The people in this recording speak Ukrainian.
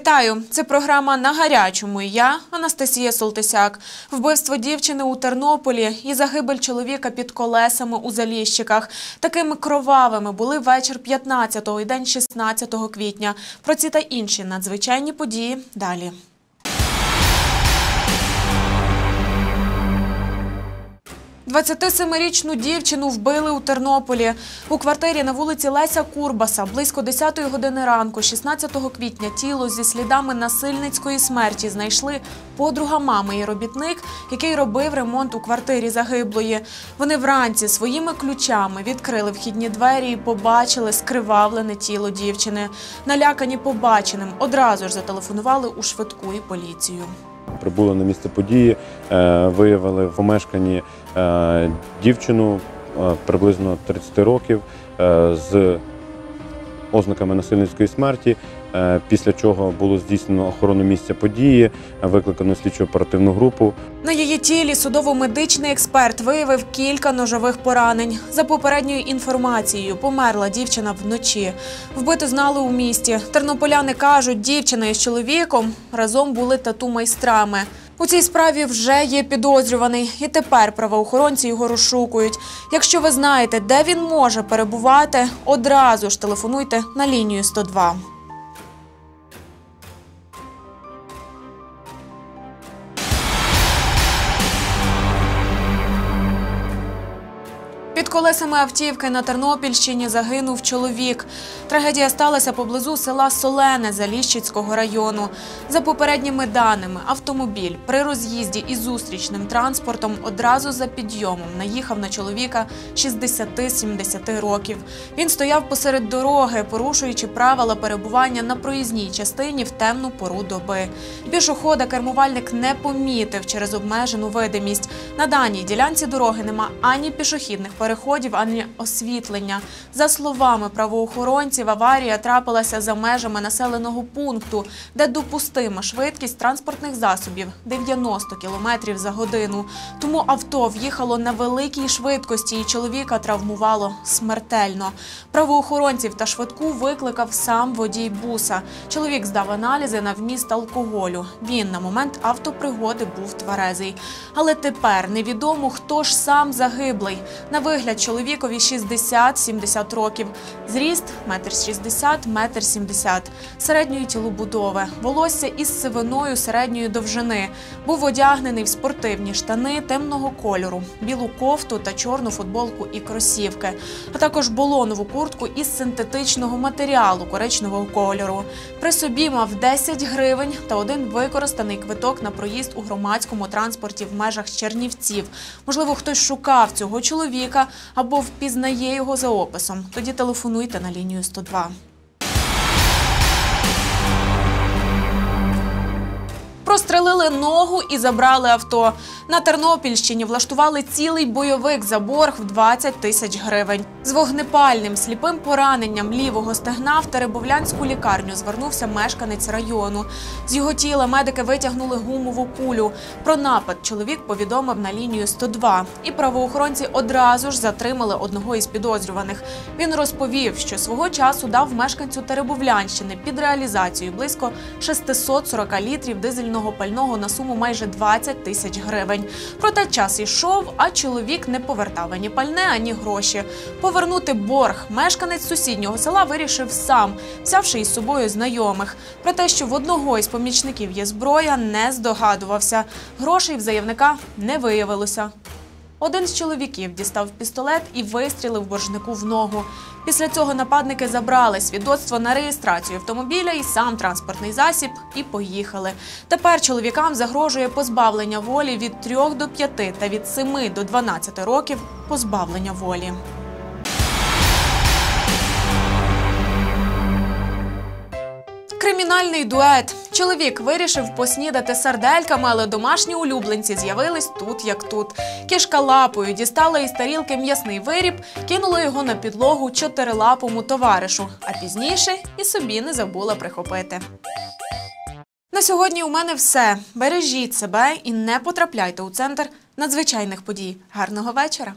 Вітаю! Це програма на гарячому. Я Анастасія Солтисяк. Вбивство дівчини у Тернополі і загибель чоловіка під колесами у Заліщиках. Такими кровавими були вечір 15-го і день 16 квітня. Про ці та інші надзвичайні події далі. «27-річну дівчину вбили у Тернополі. У квартирі на вулиці Леся Курбаса близько 10-ї години ранку, 16 квітня, тіло зі слідами насильницької смерті знайшли подруга мами і робітник, який робив ремонт у квартирі загиблої. Вони вранці своїми ключами відкрили вхідні двері і побачили скривавлене тіло дівчини. Налякані побаченим одразу ж зателефонували у швидку і поліцію. Прибули на місце події, е, виявили в помешканні е, дівчину е, приблизно 30 років з ознаками насильницької смерті. Е, Після чого було здійснено охорону місця події, викликано слідчо оперативну групу. На її тілі судово-медичний експерт виявив кілька ножових поранень. За попередньою інформацією, померла дівчина вночі. Вбити знали у місті. Тернополяни кажуть, дівчина із чоловіком разом були тату-майстрами. У цій справі вже є підозрюваний, і тепер правоохоронці його розшукують. Якщо ви знаєте, де він може перебувати, одразу ж телефонуйте на лінію 102. Під колесами автівки на Тернопільщині загинув чоловік. Трагедія сталася поблизу села Солене Заліщицького району. За попередніми даними, автомобіль при роз'їзді із зустрічним транспортом одразу за підйомом наїхав на чоловіка 60-70 років. Він стояв посеред дороги, порушуючи правила перебування на проїзній частині в темну пору доби. Пішохода кермувальник не помітив через обмежену видимість. На даній ділянці дороги нема ані пішохідних переходів, ані освітлення. За словами правоохоронців, аварія трапилася за межами населеного пункту, де допустима швидкість транспортних засобів 90 км за годину. Тому авто в'їхало на великій швидкості і чоловіка травмувало смертельно. Правоохоронців та швидку викликав сам водій буса. Чоловік здав аналізи на вміст алкоголю. Він на момент автопригоди був тверезий. Але тепер невідомо, хто ж сам загиблий. На вигляд чоловікові 60-70 років. Зріст – метр 60, метр 70. Середньої тілобудови. Волосся із сивиною середньої довжини. Був одягнений в спортивні штани темного кольору, білу кофту та чорну футболку і кросівки, а також болонову куртку із синтетичного матеріалу коричневого кольору. При собі мав 10 гривень та один використаний квиток на проїзд у громадському транспорті в межах Чернівців. Можливо, хтось шукав цього чоловіка або впізнає його за описом. Тоді телефонуйте на лінію 102. Ногу і забрали авто. На Тернопільщині влаштували цілий бойовик за борг в 20 тисяч гривень. З вогнепальним сліпим пораненням лівого стегна в Теребовлянську лікарню звернувся мешканець району. З його тіла медики витягнули гумову кулю. Про напад чоловік повідомив на лінію 102. І правоохоронці одразу ж затримали одного із підозрюваних. Він розповів, що свого часу дав мешканцю Теребовлянщини під реалізацію близько 640 літрів дизельного пального на суму майже 20 тисяч гривень. Проте час ішов, а чоловік не повертав ані пальне, ані гроші. Повернути борг мешканець сусіднього села вирішив сам, взявши із собою знайомих. Про те, що в одного із помічників є зброя, не здогадувався. Грошей в заявника не виявилося. Один з чоловіків дістав пістолет і вистрілив боржнику в ногу. Після цього нападники забрали свідоцтво на реєстрацію автомобіля і сам транспортний засіб і поїхали. Тепер чоловікам загрожує позбавлення волі від 3 до 5 та від 7 до 12 років позбавлення волі. Кримінальний дует. Чоловік вирішив поснідати сардельками, але домашні улюбленці з'явились тут як тут. Кішка лапою дістала із тарілки м'ясний виріб, кинула його на підлогу чотирилапому товаришу, а пізніше і собі не забула прихопити. На сьогодні у мене все. Бережіть себе і не потрапляйте у центр надзвичайних подій. Гарного вечора!